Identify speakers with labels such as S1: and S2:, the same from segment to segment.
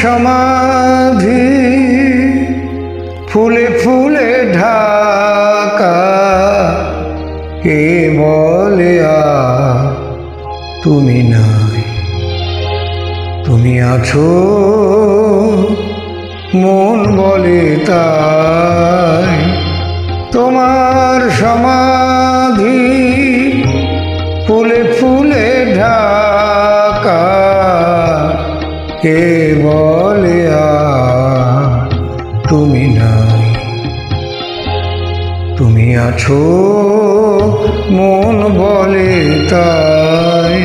S1: সমাধি ফুলে ফুলে ঢাকা, কে বলে তুমি নাই? তুমি আছো মন বলে তাই। তোমার সমাধি ফুলে ফুলে কে বলে তুমি নাই। তুমি আছো মন বলে তাই।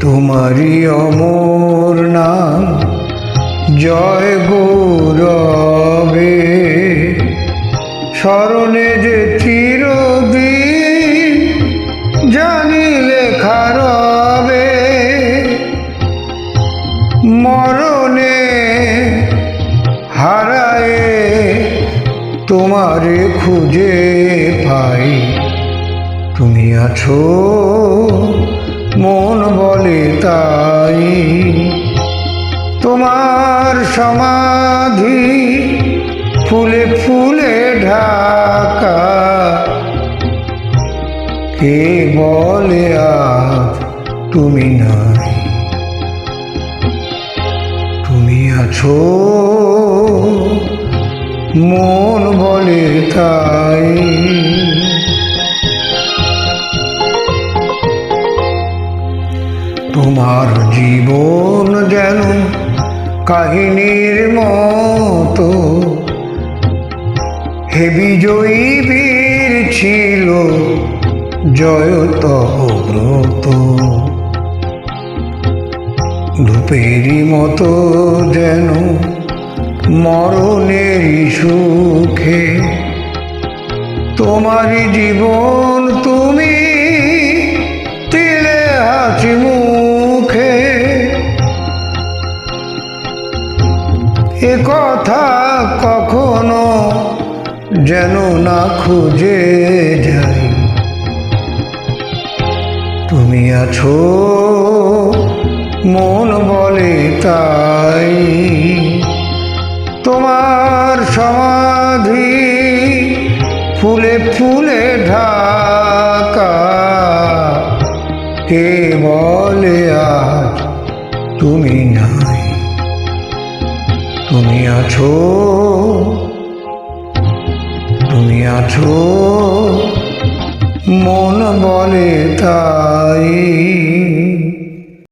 S1: তোমারই অমর নাম জয় গৌরবে। তোমারে খুঁজে পাই। তুমি আছো, মন বলে তাই। তোমার সমাধি ফুলে ফুলে ঢাকা। কে বলে আজ তুমি নাই? তুমি আছো মন বলে তাই। তোমার জীবন যেন কাহিনীর মতো। হে বিজয়ী বীর ছিল জয়তব্রত ধূপেরই মতো যেন মরণেরই সুখে। তোমারই জীবন তুমি তিলে হাসি মুখে। এ কথা কখনো যেন না খুঁজে যাই। তুমি আছো, মন বলে তাই। তোমার সমাধি ফুলে ফুলে ঢাকা। কে বলে আজ তুমি নাই? তুমি আছো? তুমি আছো? মন বলে তাই।